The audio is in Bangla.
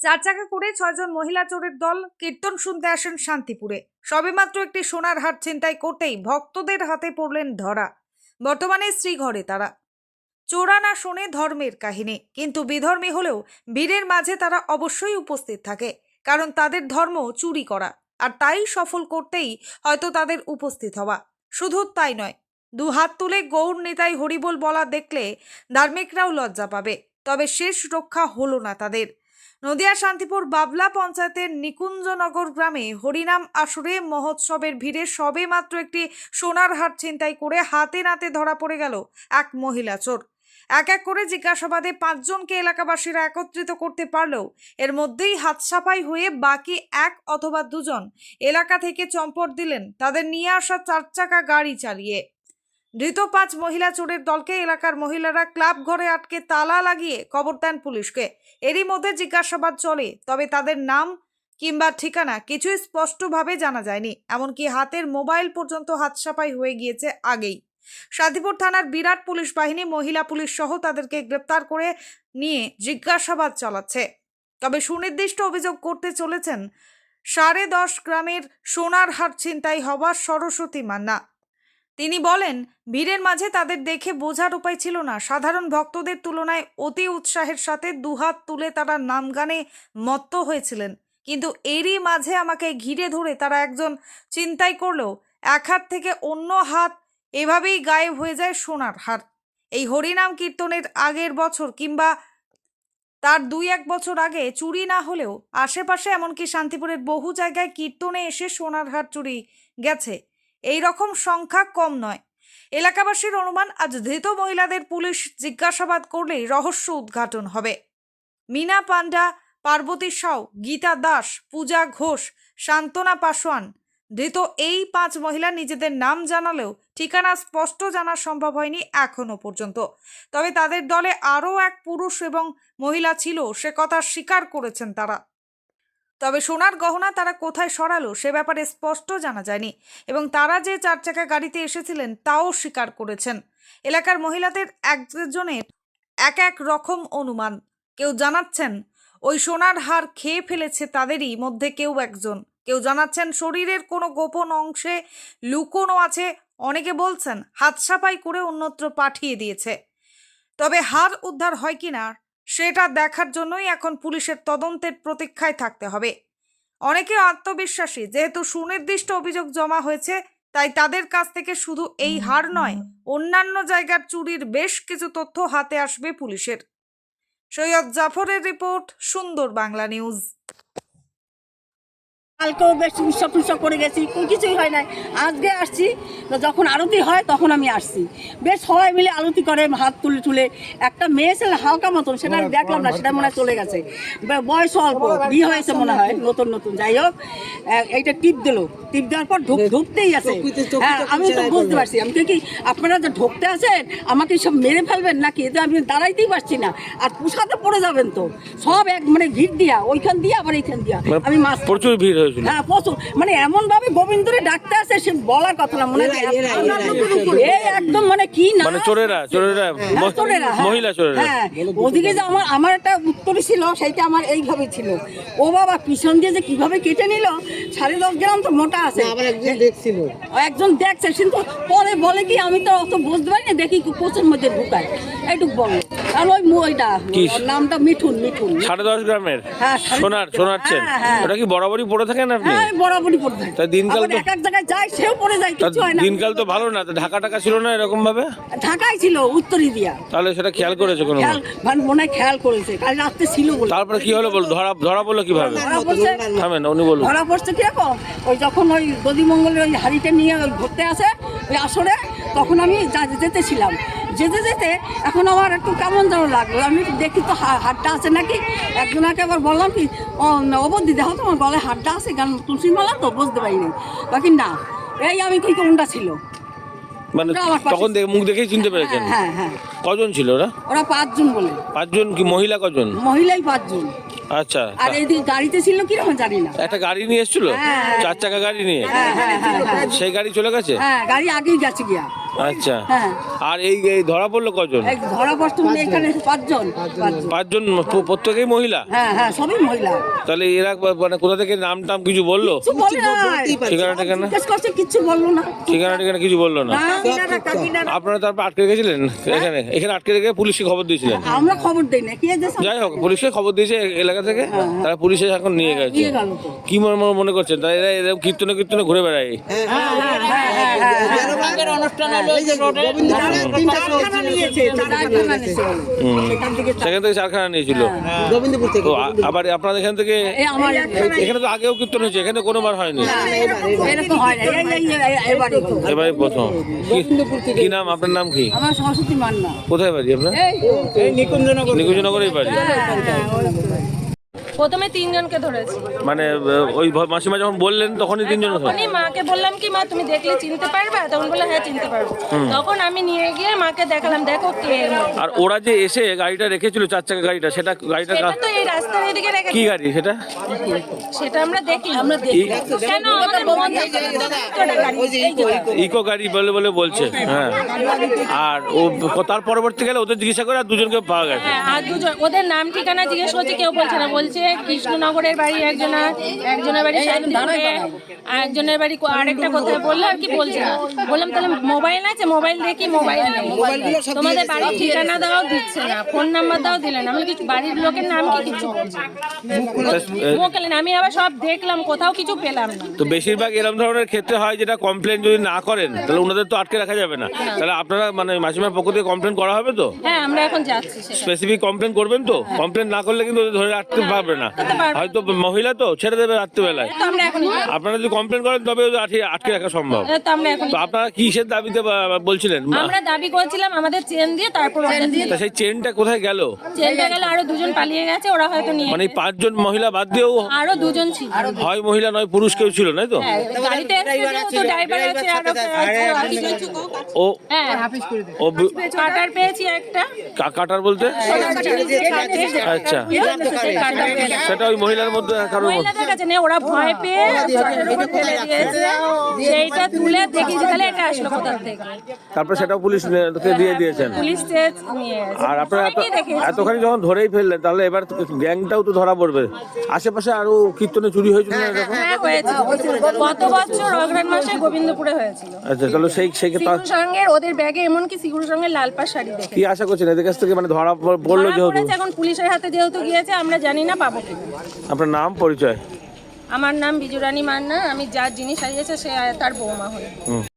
চার চাকা করে ছয়জন মহিলা চোরের দল কীর্তন শুনতে আসেন শান্তিপুরে। সবেমাত্র একটি সোনার হাট ছিনতাই করতেই ভক্তদের হাতে পড়লেন ধরা। বর্তমানে শ্রীঘরে তারা। চোরা না শোনে ধর্মের কাহিনী, কিন্তু বিধর্মী হলেও ভিড়ের মাঝে তারা অবশ্যই উপস্থিত থাকে, কারণ তাদের ধর্ম চুরি করা, আর তাই সফল করতেই হয়তো তাদের উপস্থিত হওয়া। শুধু তাই নয় দু হাত তুলে গৌর নেতাই হরিবোল বলা দেখলে ধার্মিকরাও লজ্জা পাবে, তবে শেষ রক্ষা হলো না তাদের। নদিয়া শান্তিপুর বাবলা পঞ্চায়েতের নিকুঞ্জনগর গ্রামে হরিনাম আসরে মহোৎসবের ভিড়ে সবে মাত্র একটি সোনার হাট ছিনতাই করে হাতে নাতে ধরা পড়ে গেল এক মহিলা চোর। এক এক করে জিজ্ঞাসাবাদে পাঁচজনকে এলাকাবাসীরা একত্রিত করতে পারলেও এর মধ্যেই হাতসাফাই হয়ে বাকি এক অথবা দুজন এলাকা থেকে চম্পট দিলেন। তাদের নিয়ে আসা চার চাকা গাড়ি চালিয়ে ধৃত পাঁচ মহিলা চোরের দলকে এলাকার মহিলারা ক্লাব ঘরে আটকে তালা লাগিয়ে খবর দেন পুলিশকে। এরই মধ্যে জিজ্ঞাসাবাদ চলে, তবে তাদের নাম কিংবা ঠিকানা কিছুই স্পষ্টভাবে জানা যায়নি, এমনকি হাতের মোবাইল পর্যন্ত হাতসাপাই হয়ে গিয়েছে আগেই। শান্তিপুর থানার বিরাট পুলিশ বাহিনী, মহিলা পুলিশ সহ তাদেরকে গ্রেপ্তার করে নিয়ে জিজ্ঞাসাবাদ চালাচ্ছে। তবে সুনির্দিষ্ট অভিযোগ করতে চলেছেন সাড়ে দশ গ্রামের সোনার হাট ছিনতাই হওয়া সরস্বতী মান্না। তিনি বলেন, ভিড়ের মাঝে তাদের দেখে বোঝার উপায় ছিল না। সাধারণ ভক্তদের তুলনায় অতি উৎসাহের সাথে দুহাত তুলে তারা নাম গানে মত্ত হয়েছিলেন। কিন্তু এরই মাঝে আমাকে ঘিরে ধরে তারা একজন চিন্তাই করলেও এক হাত থেকে অন্য হাত এভাবেই গায়েব হয়ে যায় সোনার হার। এই হরিনাম কীর্তনের আগের বছর কিংবা তার দুই এক বছর আগে চুরি না হলেও আশেপাশে এমনকি শান্তিপুরের বহু জায়গায় কীর্তনে এসে সোনার হার চুরি গেছে। এই রকম সংখ্যা কম নয়। এলাকাবাসীর অনুমান, আজ ধৃত মহিলাদের পুলিশ জিজ্ঞাসাবাদ করলেই রহস্য উদ্ঘাটন হবে। মিনা পান্ডা পার্বতী সাউ, গীতা দাস, পূজা ঘোষ, শান্তনা পাশোয়ান ধৃত এই পাঁচ মহিলা নিজেদের নাম জানালেও ঠিকানা স্পষ্ট জানা সম্ভব হয়নি এখনও পর্যন্ত। তবে তাদের দলে আরও এক পুরুষ এবং মহিলা ছিল, সে কথা স্বীকার করেছেন তারা। তবে সোনার গহনা তারা কোথায় সরালো সে ব্যাপারে স্পষ্ট জানা যায়নি, এবং তারা যে চার চাকা গাড়িতে এসেছিলেন তাও স্বীকার করেছেন। এলাকার মহিলাদের একজনের এক এক রকম অনুমান। কেউ জানাচ্ছেন, ওই সোনার হার খেয়ে ফেলেছে তাদেরই মধ্যে কেউ একজন। কেউ জানাচ্ছেন, শরীরের কোনো গোপন অংশে লুকোনো আছে। অনেকে বলছেন, হাত সাফাই করে অন্যত্র পাঠিয়ে দিয়েছে। তবে হার উদ্ধার হয় কিনা সেটা দেখার জন্যই এখন পুলিশের তদন্তের প্রতীক্ষায় থাকতে হবে। অনেকে আত্মবিশ্বাসী, যেহেতু সুনির্দিষ্ট অভিযোগ জমা হয়েছে, তাই তাদের কাছ থেকে শুধু এই হার নয়, অন্যান্য জায়গার চুরির বেশ কিছু তথ্য হাতে আসবে পুলিশের। সৈয়দ জাফরের রিপোর্ট সুন্দর বাংলা নিউজ। কালকেও বেশ উৎসব টুৎসব করে গেছি কিছুই হয় নাই। আজকে আসছি যখন আরতি হয় তখন আমি আসছি। বেশ সবাই মিলে আরতি করে হাত তুলে তুলে। একটা মেয়ে ছেলে হালকা মতন সেটা আমি দেখলাম না সেটা মনে হয় চলে গেছে। বয়স অল্প বিয়ে হয়েছে মনে হয় নতুন নতুন যাই হোক। এইটা টিপ দিল। টিপ দেওয়ার পর ঢুক ঢুকতেই আছে। হ্যাঁ আমি তো বুঝতে পারছি আমি কি আপনারা যে ঢুকতে আছেন আমাকে সব মেরে ফেলবেন নাকি? এতে আমি দাঁড়াইতেই পারছি না। আর পুষাতে পড়ে যাবেন তো। সব এক মানে ভিড় দিয়া ওইখান দিয়া আবার এইখান দিয়া। আমি মাছ প্রচুর ভিড় হয়েছিল। হ্যাঁ প্রচুর মানে এমন ভাবে গোবিন্দরে ডাকতে আসে সে বলার কথা না মনে হয় এই একদম মানে কি না? মানে চোরেরা চোরেরা চোরেরা, হ্যাঁ। মহিলা চোরেরা। হ্যাঁ ওদিকে যে আমার আমার একটা উত্তরী ছিল সেইটা আমার এইভাবে ছিল। ও বাবা পিছন দিয়ে যে কীভাবে কেটে নিল সাড়ে দশ গ্রাম তো মোটা আছে। আবার একজন দেখছিল। একজন দেখছে কিন্তু পরে বলে কি আমি তো অত বুঝতে পারি না দেখি কোচের মধ্যে ঢুকায়। এইটুক বলে আর ওই ওইটা কি? ওর নামটা মিঠুন মিঠুন। সাড়ে দশ গ্রামের? হ্যাঁ, সাড়ে- সোনার সোনাচ্ছেন হ্যাঁ, হ্যাঁ। ওটা কি বরাবরই পড়ে থাকেন আপনি? হ্যাঁ বরাবরই পড়ে থাকি। তা দিনকাল আবার তো- এক এক জায়গায় যায় সেও পড়ে যায় তা কিছু হয় না। দিনকাল তো ভালো না তা ঢাকা টাকা ছিল না এরকম ভাবে ঢাকায় ছিল উত্তরই দিয়া তাহলে সেটা খেয়াল করেছে কোনো খেয়াল মানে মনে হয় খেয়াল করেছে কাল রাত্রে ছিল বলে। তারপরে কি হলো বল? ধরা ধরা পড়ল কীভাবে? ধরা পড়ছে থামেন উনি বলুন। ধরা পড়ছে কীরকম ওই যখন ওই গদিমঙ্গলের ওই হাড়িটা নিয়ে ওই ঘুরতে আসে ওই আসরে তখন আমি যা- যেতেছিলাম। যেতে যেতে এখন আমার একটু কেমন যেন লাগল। আমি দেখি তো হাটটা আছে নাকি? একজনকে আবার বললাম কি অবধি দেখো তোমার গলায় হাটটা আছে কারণ তুলসী মালা তো বুঝতে পারিনি। বাকি না এই আমি কই কোনটা ছিল? মানে তখন মুখ দেখেই চিনতে পেরেছেন? হ্যাঁ হ্যাঁ। কজন ছিল ওরা? ওরা পাঁচজন বলে। পাঁচজন কি মহিলা কজন? মহিলাই পাঁচজন। আচ্ছা। আর গাড়িতে ছিল কীরকম জানি না। একটা গাড়ি নিয়ে এসেছিল? হ্যাঁ, হ্যাঁ। চার চাকা গাড়ি নিয়ে? হ্যাঁ হ্যাঁ হ্যাঁ হ্যাঁ সেই গাড়ি চলে গেছে? হ্যাঁ গাড়ি আগেই গেছে গিয়া। আচ্ছা হ্যাঁ আর এই এই ধরা পড়ল কজন ধরা পড়তো মানে এখানে পাঁচজন পাঁচজন পাঁচজন প্রত্যেকেই মহিলা হ্যাঁ হ্যাঁ সবই মহিলা তাহলে এরা মানে কোথা থেকে নাম টাম কিছু বলল কিছু ঠিকানা ঠিকানা কিচ্ছু বলল না ঠিকানা ঠিকানা কিছু বলল না আপনারা তারপর আটকে রেখেছিলেন এখানে এখানে আটকে রেখে পুলিশকে খবর দিয়েছিলেন আমরা খবর দেই না যাই হোক পুলিশকে খবর দিয়েছে এলাকা থেকে তারা পুলিশে এখন নিয়ে গেছে কি মনে মনে- মনে করছেন তারা এরা এরকম কীর্তনে কীর্তনে ঘুরে বেড়ায় চারখানা সেখান থেকে চারখানা নিয়েছিল তো আবার আপনাদের এখান থেকে আমার এখানে তো আগেও কীর্তন হয়েছে এখানে কোনোবার হয়নি এরকম হয় না এই- এই- এই- এই- এবারই তো। এবারে প্রথম কি- নাম আপনার নাম কি আমার সরস্বতী মান্না কোথায় বাড়ি আপনার। নিকুঞ্জনগরেই বাড়ি প্রথমে তিনজনকে ধরেছি। মানে ওই মাসিমা যখন বললেন তখনই তিনজন হয় তখনই মাকে বললাম কি মা তুমি দেখলে চিনতে পারবে? তখন বলল হ্যাঁ চিনতে পারব। তখন আমি নিয়ে গিয়ে মাকে দেখালাম দেখো কে আর ওরা যে এসে গাড়িটা রেখেছিল চার চাকা গাড়িটা সেটা গাড়িটা তো এই রাস্তার এদিকে রেখে কি গাড়ি সেটা? সেটা আমরা দেখি। আমরা দেখি। কেন আমাদের ইকো গাড়ি। বলে বলে বলছে হ্যাঁ। আর ও তার পরবর্তীকালে ওদের জিজ্ঞাসা করে আর দুজনকে পাওয়া গেছে। হ্যাঁ আর দুজন ওদের নাম ঠিকানা জিজ্ঞেস করছে কেউ বলছে না। বলছে কৃষ্ণনগরের বাড়ি একজনের একজনের বাড়ি শান্তিপুরে একজনের বাড়ি কো- আরেকটা কোথায় বলল আর কি বলছে। না বললাম তাহলে মোবাইল আছে মোবাইল দেখি মোবাইল নেই। তোমাদের বাড়ির ঠিকানা দাও দিচ্ছে না। ফোন নাম্বার দাও দিলে না। আমি কিছু বাড়ির লোকের নাম কি কিছু বলছে? আমি আবার সব দেখলাম কোথাও কিছু পেলাম না। তো বেশিরভাগ এরকম ধরনের ক্ষেত্রে হয় যেটা কমপ্লেন যদি না করেন তাহলে ওনাদের তো আটকে রাখা যাবে না। তাহলে আপনারা মানে মাসিমার পক্ষ থেকে কমপ্লেন করা হবে তো? হ্যাঁ আমরা এখন যাচ্ছি স্পেসিফিক কমপ্লেন করবেন তো? কমপ্লেন না করলে কিন্তু ধরে রাখতে পারবে না। হয়তো মহিলা তো ছেড়ে দেবে রাত্রিবেলায়। আপনারা যদি কমপ্লেন করেন তবে আটকে আটকে রাখা সম্ভব। তো আমরা এখন আপনারা কিসের দাবিতে বলছিলেন? আমরা দাবি করেছিলাম আমাদের চেন দিয়ে তারপর চেন দিয়ে। তা সেই চেনটা কোথায় গেল? চেনটা গেলে আরও দুজন পালিয়ে গেছে ওরা হয়তো নিয়ে মানে পাঁচজন মহিলা বাদ দিয়েও আরও দুজন ছিল। হয় মহিলা নয় পুরুষ কেউ ছিল না তো? হ্যাঁ, গাড়িতে ড্রাইভার আছে ও ও কাটার পেয়েছি একটা। কাটার বলতে? আচ্ছা। সেটা ওই মহিলার মধ্যে কারোর মহিলাদের কাছে নেই ওরা ভয় পেয়ে ফেলে দিয়েছে। সেইটা তুলে দেখেছি তাহলে এটা আসলো কোথা থেকে। তারপর সেটাও পুলিশ নে- দিয়ে দিয়েছেন। পুলিশ আর আপনারা এত- এতখানি যখন ধরেই ফেললেন তাহলে এবার গ্যাংটাও তো ধরা পড়বে। আশেপাশে আরও কীর্তনে চুরি হয়েছিল না এরকম? হ্যাঁ হয়েছে গত বছর অগ্রাণ মাসে গোবিন্দপুরে হয়েছিল। আচ্ছা তাহলে সেই সেই সঙ্গে ওদের ব্যাগে এমনকি সিগুর সঙ্গে লাল পাড় শাড়ি দেখে। কি আশা করছেন? এদের কাছ থেকে মানে ধরা পড়ল যেহেতু। এখন পুলিশের হাতে যেহেতু গিয়েছে আমরা জানি না পাবো? আপনার নাম পরিচয়? আমার নাম বিজুরানী মান্না আমি যা জিনিস হারিয়েছে সে তার বৌমা হয়ে।